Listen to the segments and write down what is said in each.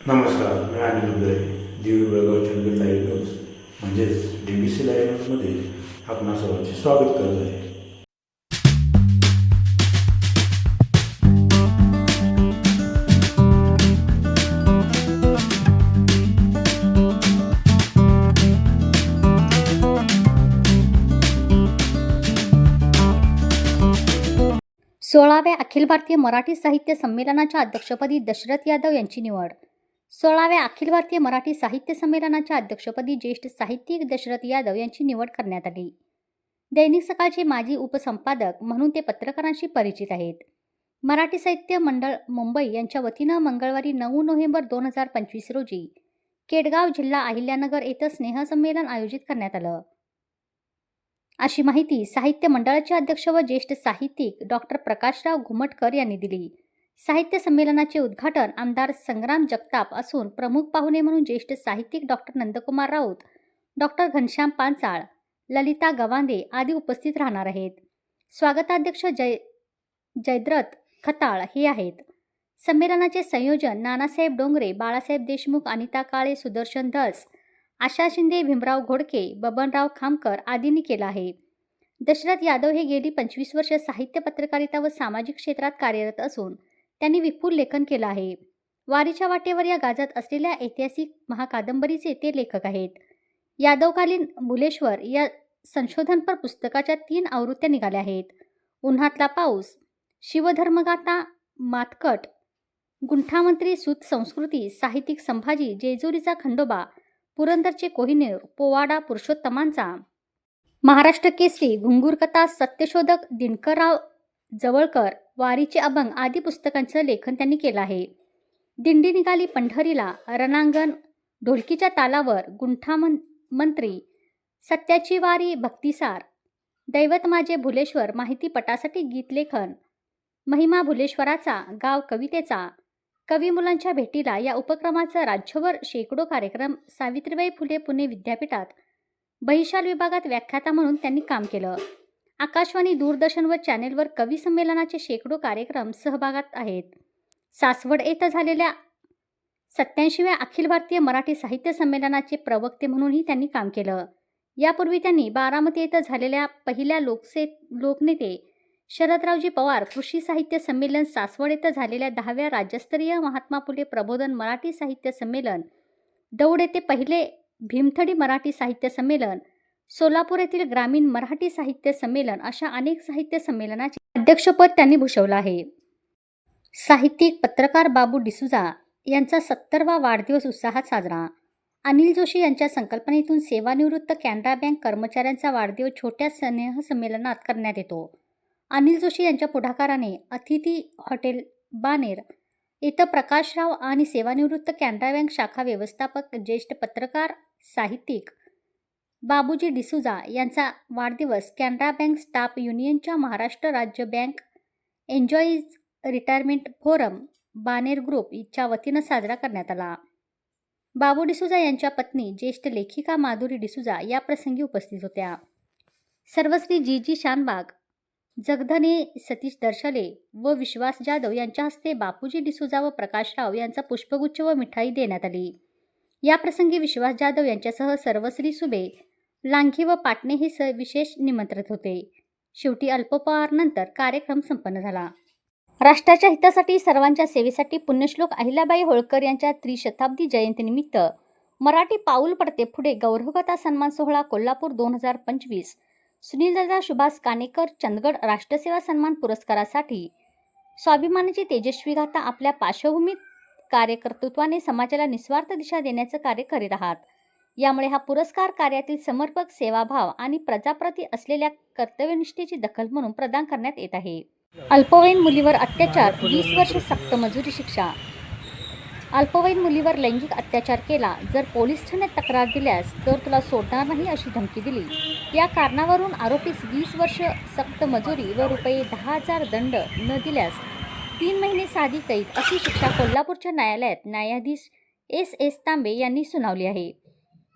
नमस्कार मी Anil Uday Divi Belgaum Chandgad live news म्हणजेच डी बी सी लाईव्ह न्यूजमध्ये आपणा सर्वांचे स्वागत करत आहे. सोळाव्या अखिल भारतीय मराठी साहित्य संमेलनाच्या अध्यक्षपदी दशरथ यादव यांची निवड. सोळाव्या अखिल भारतीय मराठी साहित्य संमेलनाच्या अध्यक्षपदी ज्येष्ठ साहित्यिक दशरथ यादव यांची निवड करण्यात आली. दैनिक सकाळचे माजी उपसंपादक म्हणून ते पत्रकारांशी परिचित आहेत. मराठी साहित्य मंडळ मुंबई यांच्या वतीनं मंगळवारी नऊ नोव्हेंबर दोन हजार पंचवीस रोजी केडगाव जिल्हा अहिल्यानगर येथे स्नेहसंमेलन आयोजित करण्यात आलं. अशी माहिती साहित्य मंडळाचे अध्यक्ष व ज्येष्ठ साहित्यिक डॉक्टर प्रकाशराव घुमटकर यांनी दिली. साहित्य संमेलनाचे उद्घाटन आमदार संग्राम जगताप असून प्रमुख पाहुणे म्हणून ज्येष्ठ साहित्यिक डॉक्टर नंदकुमार राऊत डॉक्टर घनश्याम पांचाळ ललिता गवांदे आदी उपस्थित राहणार आहेत. स्वागताध्यक्ष जय जयद्रथ खताळ हे आहेत. संमेलनाचे संयोजन नानासाहेब डोंगरे बाळासाहेब देशमुख अनिता काळे सुदर्शन धस आशा शिंदे भीमराव घोडके बबनराव खामकर आदींनी केलं आहे. दशरथ यादव हे गेली पंचवीस वर्ष साहित्य पत्रकारिता व सामाजिक क्षेत्रात कार्यरत असून त्यांनी विपुल लेखन केलं आहे. वारीच्या वाटेवर या गाजत असलेल्या ऐतिहासिक महाकादंबरीचे ते लेखक आहेत. यादवकालीन भुलेश्वर या संशोधनपर पुस्तकाच्या तीन आवृत्त्या निघाल्या आहेत. उन्हातला पाऊस शिवधर्मगाथा मातकट गुंठामंत्री सुत संस्कृती साहित्यिक संभाजी जेजुरीचा खंडोबा पुरंदरचे कोहिनेर पोवाडा पुरुषोत्तमांचा. महाराष्ट्र केसरी घुंगूरकथा सत्यशोधक दिनकरराव जवळकर वारीचे अभंग आदी पुस्तकांचं लेखन त्यांनी केलं आहे. दिंडी निघाली पंढरीला रणांगण ढोलकीच्या तालावर गुंठामन मंत्री सत्याची वारी भक्तिसार. दैवत माझे भुलेश्वर माहितीपटासाठी गीतलेखन महिमा भुलेश्वराचा गाव कवितेचा. कवी मुलांच्या भेटीला या उपक्रमाचा राज्यभर शेकडो कार्यक्रम सावित्रीबाई फुले पुणे विद्यापीठात बहिशाल विभागात व्याख्याता म्हणून त्यांनी काम केलं. आकाशवाणी दूरदर्शन व चॅनेलवर कवी संमेलनाचे शेकडो कार्यक्रम सहभागात आहेत. सासवड येथे झालेल्या सत्याऐंशीव्या अखिल भारतीय मराठी साहित्य संमेलनाचे प्रवक्ते म्हणूनही त्यांनी काम केलं. यापूर्वी त्यांनी बारामती येथे झालेल्या पहिल्या लोकसे लोकनेते शरदरावजी पवार कृषी साहित्य संमेलन सासवड येथे झालेल्या दहाव्या राज्यस्तरीय महात्मा फुले प्रबोधन मराठी साहित्य संमेलन दौड येथे पहिले भीमथडी मराठी साहित्य संमेलन सोलापूर येथील ग्रामीण मराठी साहित्य संमेलन अशा अनेक साहित्य संमेलनाचे अध्यक्षपद त्यांनी भूषवलं आहे. साहित्यिक पत्रकार बाबू डिसुजा यांचा सत्तरवा वाढदिवस उत्साहात साजरा. अनिल जोशी यांच्या संकल्पनेतून सेवानिवृत्त कॅनरा बँक कर्मचाऱ्यांचा वाढदिवस छोट्या स्नेह संमेलनात करण्यात येतो. अनिल जोशी यांच्या पुढाकाराने अतिथी हॉटेल बानेर इथं प्रकाशराव आणि सेवानिवृत्त कॅनरा बँक शाखा व्यवस्थापक ज्येष्ठ पत्रकार साहित्यिक बाबूजी डिसुजा यांचा वाढदिवस कॅनरा बँक स्टाफ युनियनच्या महाराष्ट्र राज्य bank employees retirement forum Baner group च्या वतीनं साजरा करण्यात आला. बाबू डिसुजा यांच्या पत्नी ज्येष्ठ लेखिका माधुरी डिसुजा या प्रसंगी उपस्थित होत्या. सर्वश्री जी. जी. शानबाग जगधने सतीश दर्शले व विश्वास जाधव यांच्या हस्ते बापूजी डिसुजा व प्रकाशराव यांचा पुष्पगुच्छ व मिठाई देण्यात आली. या प्रसंगी विश्वास जाधव यांच्यासह सर्वश्री सुबे लांघी व पाटणे हे स विशेष निमंत्रित होते. शेवटी अल्पोपहारनंतर कार्यक्रम संपन्न झाला. राष्ट्राच्या हितासाठी सर्वांच्या सेवेसाठी पुण्यश्लोक अहिल्याबाई होळकर यांच्या त्रिशताब्दी जयंतीनिमित्त मराठी पाऊल पडते पुढे गौरवकथा सन्मान सोहळा कोल्हापूर दोन हजार पंचवीस. सुनीलदादा सुभाष कानेकर चंदगड राष्ट्रसेवा सन्मान पुरस्कारासाठी स्वाभिमानाची तेजस्वी गाथा आपल्या पार्श्वभूमीत कार्यकर्तृत्वाने समाजाला निस्वार्थ दिशा देण्याचं कार्य करीत आहात. यामुळे हा पुरस्कार कार्यातील समर्पक सेवाभाव आणि प्रजाप्रती असलेल्या कर्तव्यनिष्ठेची दखल म्हणून प्रदान करण्यात येत आहे. अल्पवयीन मुलीवर अत्याचार वीस वर्ष सक्त मजुरी शिक्षा. अल्पवयीन मुलीवर लैंगिक अत्याचार केला जर पोलीस ठाण्यात तक्रार दिल्यास तर तुला सोडणार नाही अशी धमकी दिली. या कारणावरून आरोपीस वीस वर्ष सक्त मजुरी व रुपये दहा हजार दंड न दिल्यास तीन महिने साधी कैद अशी शिक्षा कोल्हापूरच्या न्यायालयात न्यायाधीश एस एस तांबे यांनी सुनावली आहे.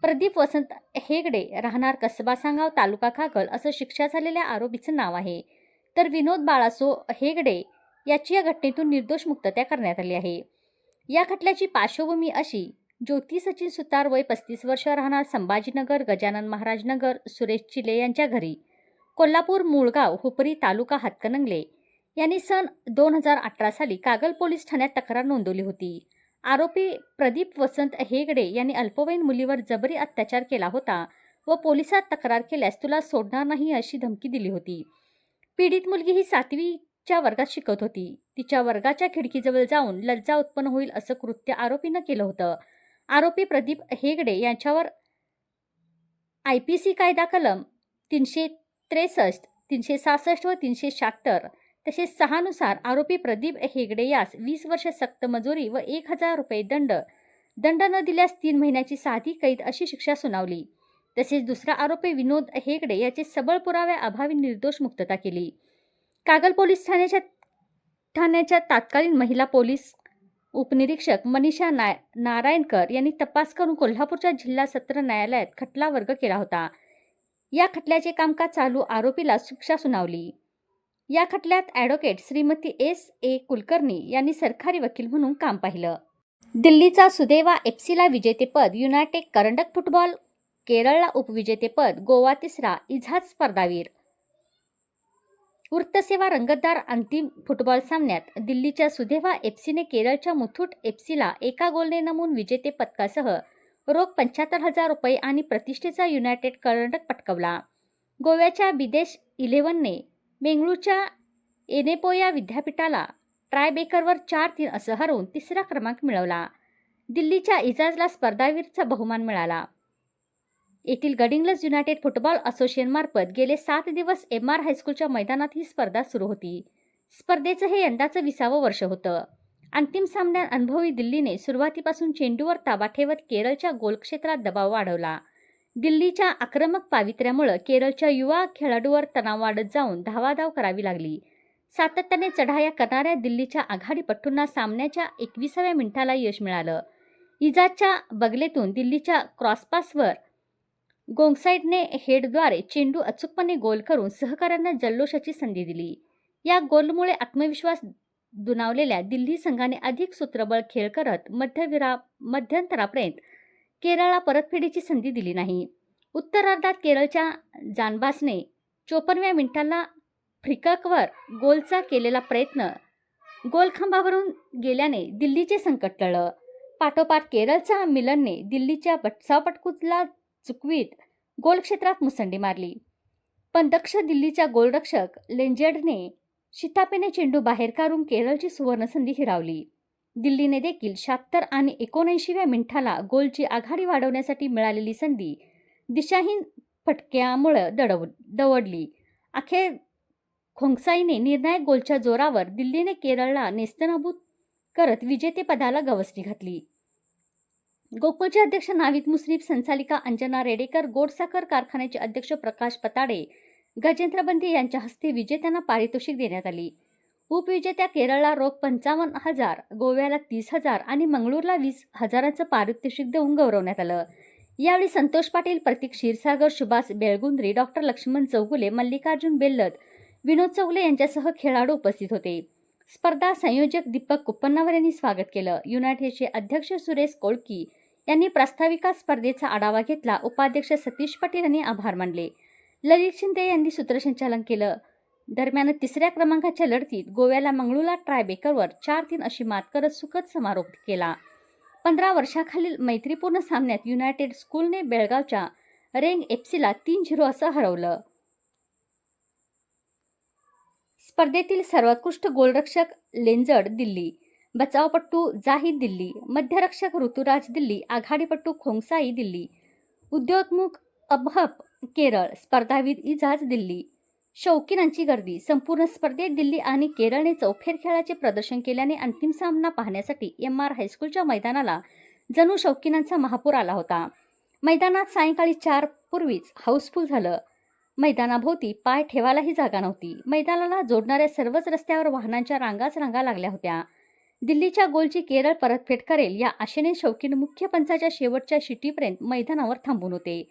प्रदीप वसंत हेगडे राहणार कसबा सांगाव तालुका खागल असं शिक्षा झालेल्या आरोपीचं नाव आहे. तर विनोद बाळासो हेगडे याची या घटनेतून निर्दोष मुक्तता करण्यात आली आहे. या खटल्याची पार्श्वभूमी अशी ज्योती सचिन सुतार वय पस्तीस वर्ष राहणार संभाजीनगर गजानन महाराजनगर सुरेश चिले यांच्या घरी कोल्हापूर मुळगाव हुपरी तालुका हातकणंगले यांनी सन दोन हजार अठरा साली कागल पोलीस ठाण्यात तक्रार नोंदवली होती. आरोपी प्रदीप वसंत हेगडे यांनी अल्पवयीन मुलीवर जबरी अत्याचार केला होता व पोलिसात तक्रार केल्यास तुला सोडणार नाही अशी धमकी दिली होती. पीडित मुलगी ही सातवीच्या वर्गात शिकत होती. तिच्या वर्गाच्या खिडकीजवळ जाऊन लज्जा उत्पन्न होईल असं कृत्य आरोपीनं केलं होतं. आरोपी प्रदीप हेगडे यांच्यावर आय पी सी कायदा कलम तीनशे त्रेसष्ट तीनशे सहासष्ट व तीनशे शहात्तर तसेच सहानुसार आरोपी प्रदीप हेगडे यास वीस वर्ष सक्त मजुरी व एक हजार रुपये दंड. दंड न दिल्यास तीन महिन्याची साधी कैद अशी शिक्षा सुनावली. तसेच दुसरा आरोपी विनोद हेगडे याचे सबळ पुराव्या अभावी निर्दोष मुक्तता केली. कागल पोलीस ठाण्याच्या ठाण्याच्या तात्कालीन महिला पोलीस उपनिरीक्षक मनीषा नाय नारायणकर यांनी तपास करून कोल्हापूरच्या जिल्हा सत्र न्यायालयात खटला वर्ग केला होता. या खटल्याचे कामकाज चालू आरोपीला शिक्षा सुनावली. या खटल्यात advocate Shrimati S A Kulkarni यांनी सरकारी वकील म्हणून काम पाहिलं. दिल्लीचा सुदैवा एफसीला विजेतेपद युनायटेड करंडक फुटबॉल केरळला उपविजेतेपद गोवा तिसरा इझाज स्पर्धावीर. वृत्तसेवा रंगतदार अंतिम फुटबॉल सामन्यात दिल्लीच्या सुदैवा एफसीने केरळच्या मुथूट एफसीला एका गोलने नमून विजेते पदकासह रोख पंच्याहत्तर हजार रुपये आणि प्रतिष्ठेचा युनायटेड करंडक पटकवला. गोव्याच्या बिदेश इलेव्हनने बेंगळूरच्या एनेपोया विद्यापीठाला ट्रायबेकरवर चार तीन असं हरवून तिसरा क्रमांक मिळवला. दिल्लीच्या इजाजला स्पर्धावीरचा बहुमान मिळाला. येथील गडिंग्लज युनायटेड फुटबॉल असोसिएशनमार्फत गेले सात दिवस एम आर हायस्कूलच्या मैदानात ही स्पर्धा सुरू होती. स्पर्धेचं हे यंदाचं विसावं वर्ष होतं. अंतिम सामन्यात अनुभवी दिल्लीने सुरुवातीपासून चेंडूवर ताबा ठेवत केरळच्या गोलक्षेत्रात दबाव वाढवला. दिल्लीच्या आक्रमक पावित्र्यामुळं केरळच्या युवा खेळाडूवर तणाव वाढत जाऊन धावाधाव करावी लागली. सातत्याने चढाया करणाऱ्या दिल्लीच्या आघाडीपट्टूंना सामन्याच्या एकविसाव्या मिनिटाला यश मिळालं. इजाच्या बगलेतून दिल्लीच्या क्रॉसपासवर गोंगसाईडने हेडद्वारे चेंडू अचूकपणे गोल करून सहकाऱ्यांना जल्लोषाची संधी दिली. या गोलमुळे आत्मविश्वास दुणावलेल्या दिल्ली संघाने अधिक सूत्रबळ खेळ करत मध्यविरा मध्यंतरापर्यंत केरळला परतफेडीची संधी दिली नाही. उत्तरार्धात केरळच्या जानबासने चोपन्नव्या मिनिटाला फ्रिककवर गोलचा केलेला प्रयत्न गोलखांबावरून गेल्याने दिल्लीचे संकट टळलं. पाठोपाठ केरळचा मिलनने दिल्लीच्या बटसापटकूचला चुकवीत गोलक्षेत्रात मुसंडी मारली. पण दक्ष दिल्लीच्या गोलरक्षक लेंजेडने शितापेने चेंडू बाहेर काढून केरळची सुवर्णसंधी हिरावली. दिल्लीने देखील शहात्तर आणि एकोणऐंशीव्या मिनिटाला गोलची आघाडी वाढवण्यासाठी मिळालेली संधी दिशाहीन फटक्यामुळं दडव दवडली. अखेर खोंगसाईने निर्णायक गोलच्या जोरावर दिल्लीने केरळला नेस्तनाबूत करत विजेतेपदाला गवसणी घातली. गोकुळचे अध्यक्ष नाविद मुश्रीफ संचालिका अंजना रेडेकर गोडसाखर कारखान्याचे अध्यक्ष प्रकाश पताडे गजेंद्र बंदे यांच्या हस्ते विजेत्यांना पारितोषिक देण्यात आली. उपविजेत्या केरळला रोख पंचावन्न हजार गोव्याला तीस हजार आणि मंगळूरला वीस हजाराचं पारितोषिक देऊन गौरवण्यात आलं. यावेळी संतोष पाटील प्रतीक क्षीरसागर सुभाष बेळगुंद्री डॉक्टर लक्ष्मण चौगुले मल्लिकार्जुन बेल्लत विनोद चौगुले यांच्यासह खेळाडू उपस्थित होते. स्पर्धा संयोजक दीपक कुप्पन्नावर यांनी स्वागत केलं. युनायटेडचे अध्यक्ष सुरेश कोळकी यांनी प्रास्ताविका स्पर्धेचा आढावा घेतला. उपाध्यक्ष सतीश पाटील यांनी आभार मानले. ललित शिंदे यांनी सूत्रसंचालन केलं. दरम्यान तिसऱ्या क्रमांकाच्या लढतीत गोव्याला मंगळूला ट्रायबेकरवर चार तीन अशी मात करत सुखद समारोप केला. पंधरा वर्षाखालील मैत्रीपूर्ण सामन्यात युनायटेड स्कूलने बेळगावच्या रेंग एफसीला तीन झिरो असं हरवलं. स्पर्धेतील सर्वोत्कृष्ट गोलरक्षक लेंजड दिल्ली बचावपट्टू जाहीद दिल्ली मध्यरक्षक ऋतुराज दिल्ली आघाडीपट्टू खोंगसाई दिल्ली उद्योगमुख अबहप केरळ स्पर्धावीर इजाज दिल्ली शौकीनांची गर्दी संपूर्ण स्पर्धेत दिल्ली आणि केरळने चौफेर खेळाचे प्रदर्शन केल्याने अंतिम सामना पाहण्यासाठी एम आर हायस्कूलच्या मैदानाला जणू शौकीनांचा महापूर आला होता. मैदानात सायंकाळी चार पूर्वीच हाऊसफुल झालं. मैदानाभोवती पाय ठेवायलाही जागा नव्हती. मैदानाला जोडणाऱ्या सर्वच रस्त्यावर वाहनांच्या रांगाच रांगा लागल्या होत्या. दिल्लीच्या गोलची केरळ परतफेड करेल या आशेने शौकीन मुख्य पंचाच्या शेवटच्या शिटीपर्यंत मैदानावर थांबून होते.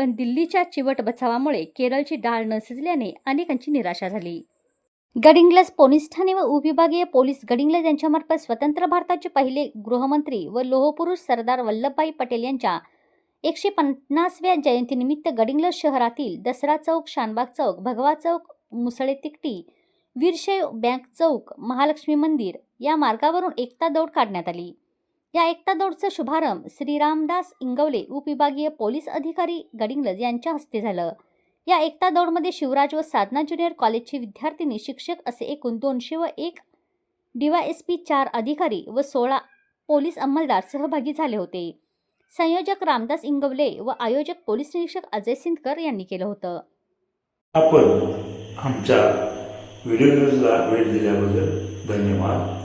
पण दिल्लीच्या चिवट बचावामुळे केरळची डाळ न शिजल्याने अनेकांची निराशा झाली. गडिंग्लज पोलीस ठाणे व उपविभागीय पोलीस गडिंग्लज यांच्यामार्फत स्वतंत्र भारताचे पहिले गृहमंत्री व लोहपुरुष सरदार वल्लभभाई पटेल यांच्या एकशे पन्नासव्या जयंतीनिमित्त गडिंग्लज शहरातील दसरा चौक शानबाग चौक भगवा चौक मुसळे तिकटी वीरशैव बँक चौक महालक्ष्मी मंदिर या मार्गावरून एकता दौड काढण्यात आली. या एकता दौडचा शुभारंभ श्रीरामदास इंगवले उपविभागीय पोलीस अधिकारी गडिंगलज यांच्या हस्ते झालं. या एकता दौडमध्ये शिवराज व साधना ज्युनियर कॉलेजचे विद्यार्थिनी शिक्षक असे एकूण दोनशे व एक डीवायएसपी चार अधिकारी व सोळा पोलीस अंमलदार सहभागी झाले होते. संयोजक रामदास इंगवले व आयोजक पोलीस निरीक्षक अजय सिंदकर यांनी केलं होतं. आपण आमच्या व्हिडिओ न्यूजला वेळ दिल्याबद्दल धन्यवाद.